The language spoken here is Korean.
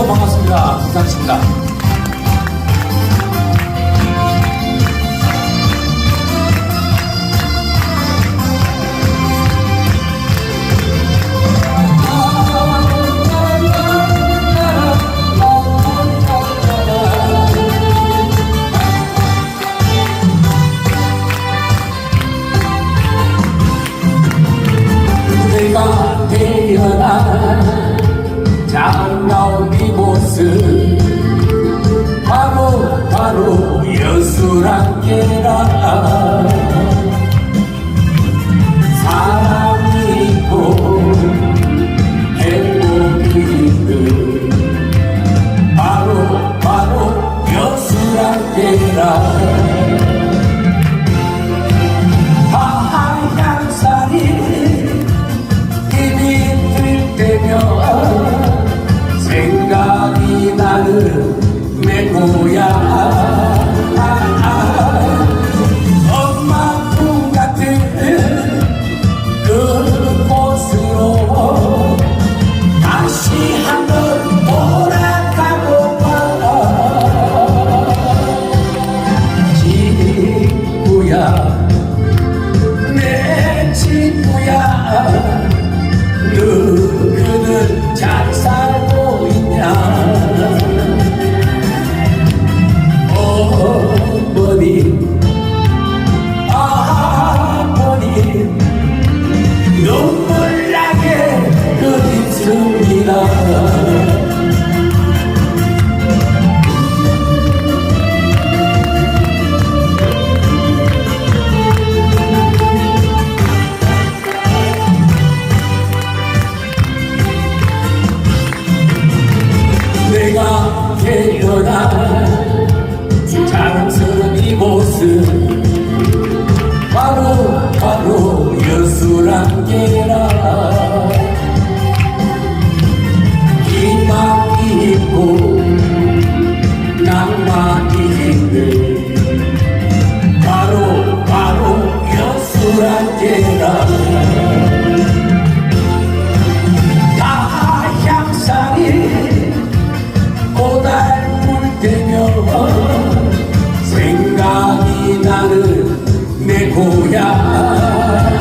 만나고 반갑습니다. 부산입니다. 내가 태어나 수락해라. 사랑이 있고 행복이 있는 바로 바로 여수락해라. 생각이 나는 내 고향. Aleluia. in your life. 생각이 나는 내 고향.